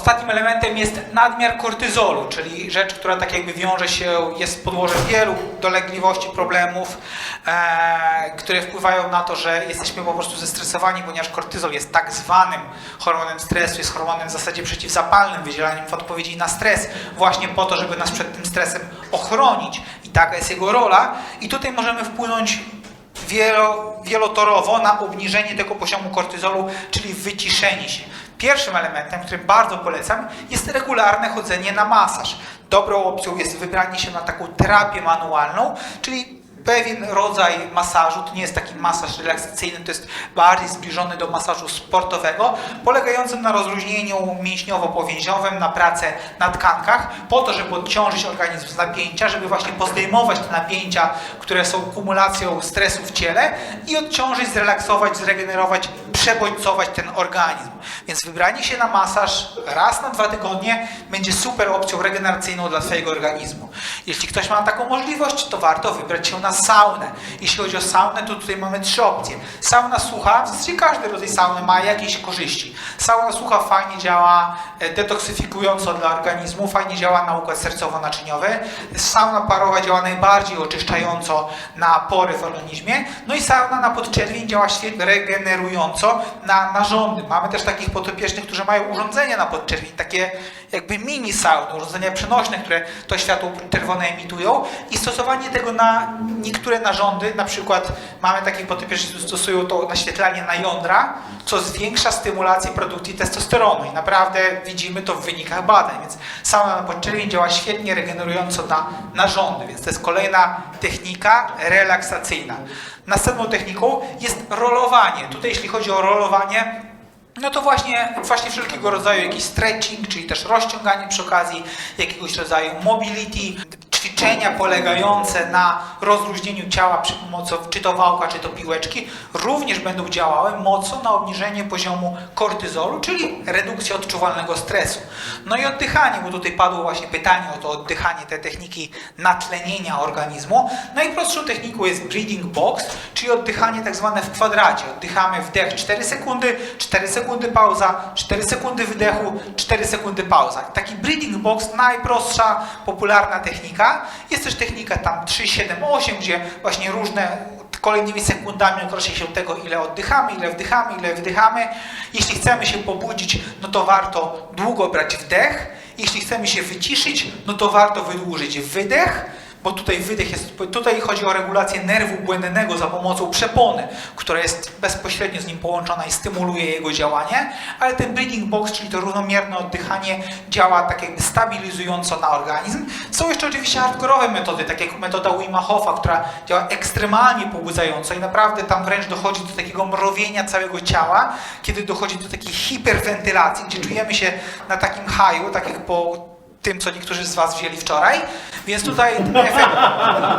Ostatnim elementem jest nadmiar kortyzolu, czyli rzecz, która tak jakby wiąże się, jest podłożem wielu dolegliwości, problemów, e, które wpływają na to, że jesteśmy po prostu zestresowani, ponieważ kortyzol jest tak zwanym hormonem stresu, jest hormonem w zasadzie przeciwzapalnym, wydzielaniem w odpowiedzi na stres, właśnie po to, żeby nas przed tym stresem ochronić. I taka jest jego rola. I tutaj możemy wpłynąć wielo, wielotorowo na obniżenie tego poziomu kortyzolu, czyli wyciszenie się. Pierwszym elementem, który bardzo polecam, jest regularne chodzenie na masaż. Dobrą opcją jest wybranie się na taką terapię manualną, czyli pewien rodzaj masażu, to nie jest taki masaż relaksacyjny, to jest bardziej zbliżony do masażu sportowego, polegającym na rozluźnieniu mięśniowo-powięziowym, na pracę na tkankach, po to, żeby odciążyć organizm z napięcia, żeby właśnie pozdejmować te napięcia, które są kumulacją stresu w ciele i odciążyć, zrelaksować, zregenerować, przebodźcować ten organizm. Więc wybranie się na masaż raz na dwa tygodnie będzie super opcją regeneracyjną dla swojego organizmu. Jeśli ktoś ma taką możliwość, to warto wybrać się na saunę. Jeśli chodzi o saunę, to tutaj mamy trzy opcje. Sauna sucha, w zasadzie każdy rodzaj sauny ma jakieś korzyści. Sauna sucha fajnie działa e, detoksyfikująco dla organizmu, fajnie działa na układ sercowo-naczyniowy. Sauna parowa działa najbardziej oczyszczająco na pory w organizmie. No i sauna na podczerwień działa świetnie regenerująco na narządy. Mamy też takich potopiecznych, którzy mają urządzenia na podczerwień, takie jakby mini sauny, urządzenia przenośne, które to światło czerwone emitują i stosowanie tego na niektóre narządy, na przykład mamy takich potopiecznych, którzy stosują to naświetlanie na jądra, co zwiększa stymulację produkcji testosteronu i naprawdę widzimy to w wynikach badań, więc sauna na podczerwień działa świetnie regenerująco na narządy, więc to jest kolejna technika relaksacyjna. Następną techniką jest rolowanie. Tutaj jeśli chodzi o rolowanie, no to właśnie, właśnie wszelkiego rodzaju jakiś stretching, czyli też rozciąganie przy okazji jakiegoś rodzaju mobility, ćwiczenia polegające na rozluźnieniu ciała przy pomocy czy to wałka, czy to piłeczki, również będą działały mocno na obniżenie poziomu kortyzolu, czyli redukcję odczuwalnego stresu. No i oddychanie, bo tutaj padło właśnie pytanie o to oddychanie, te techniki natlenienia organizmu. Najprostszą techniką jest breathing box, czyli oddychanie tak zwane w kwadracie. Oddychamy wdech 4 sekundy, 4 sekundy pauza, 4 sekundy wdechu, 4 sekundy pauza. Taki breathing box, najprostsza, popularna technika. Jest też technika tam 3, 7, 8, gdzie właśnie różne kolejnymi sekundami określa się tego, ile oddychamy, ile wdychamy, ile wdychamy. Jeśli chcemy się pobudzić, no to warto długo brać wdech. Jeśli chcemy się wyciszyć, no to warto wydłużyć wydech, bo tutaj wydech jest, tutaj chodzi o regulację nerwu błędnego za pomocą przepony, która jest bezpośrednio z nim połączona i stymuluje jego działanie, ale ten breathing box, czyli to równomierne oddychanie działa tak jakby stabilizująco na organizm. Są jeszcze oczywiście hardkorowe metody, tak jak metoda Wima Hofa, która działa ekstremalnie pobudzająco i naprawdę tam wręcz dochodzi do takiego mrowienia całego ciała, kiedy dochodzi do takiej hiperwentylacji, gdzie czujemy się na takim haju, tak jak po tym, co niektórzy z Was wzięli wczoraj. Więc tutaj efekt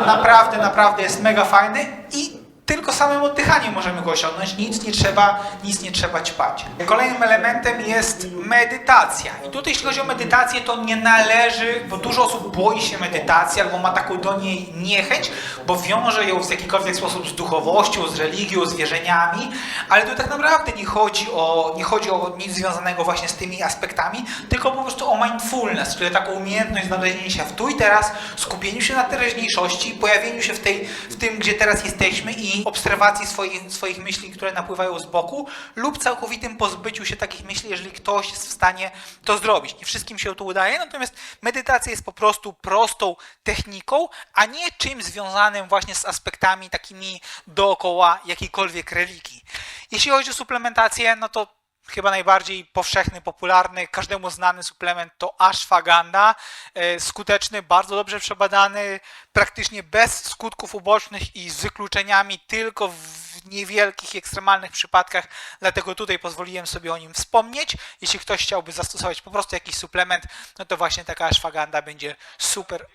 naprawdę, naprawdę jest mega fajny i tylko samym oddychaniem możemy go osiągnąć. Nic nie trzeba, nic nie trzeba ćpać. Kolejnym elementem jest medytacja. I tutaj jeśli chodzi o medytację, to nie należy, bo dużo osób boi się medytacji albo ma taką do niej niechęć, bo wiąże ją w jakikolwiek sposób z duchowością, z religią, z wierzeniami, ale tu tak naprawdę nie chodzi o, nie chodzi o nic związanego właśnie z tymi aspektami, tylko po prostu o mindfulness, czyli taką umiejętność znalezienia się w tu i teraz, skupieniu się na teraźniejszości, pojawieniu się w, tej, w tym, gdzie teraz jesteśmy i obserwacji swoich, swoich myśli, które napływają z boku lub całkowitym pozbyciu się takich myśli, jeżeli ktoś jest w stanie to zrobić. Nie wszystkim się to udaje, natomiast medytacja jest po prostu prostą techniką, a nie czymś związanym właśnie z aspektami takimi dookoła jakiejkolwiek religii. Jeśli chodzi o suplementację, no to chyba najbardziej powszechny, popularny, każdemu znany suplement to ashwagandha. E, Skuteczny, bardzo dobrze przebadany, praktycznie bez skutków ubocznych i z wykluczeniami tylko w niewielkich, ekstremalnych przypadkach. Dlatego tutaj pozwoliłem sobie o nim wspomnieć. Jeśli ktoś chciałby zastosować po prostu jakiś suplement, no to właśnie taka ashwagandha będzie super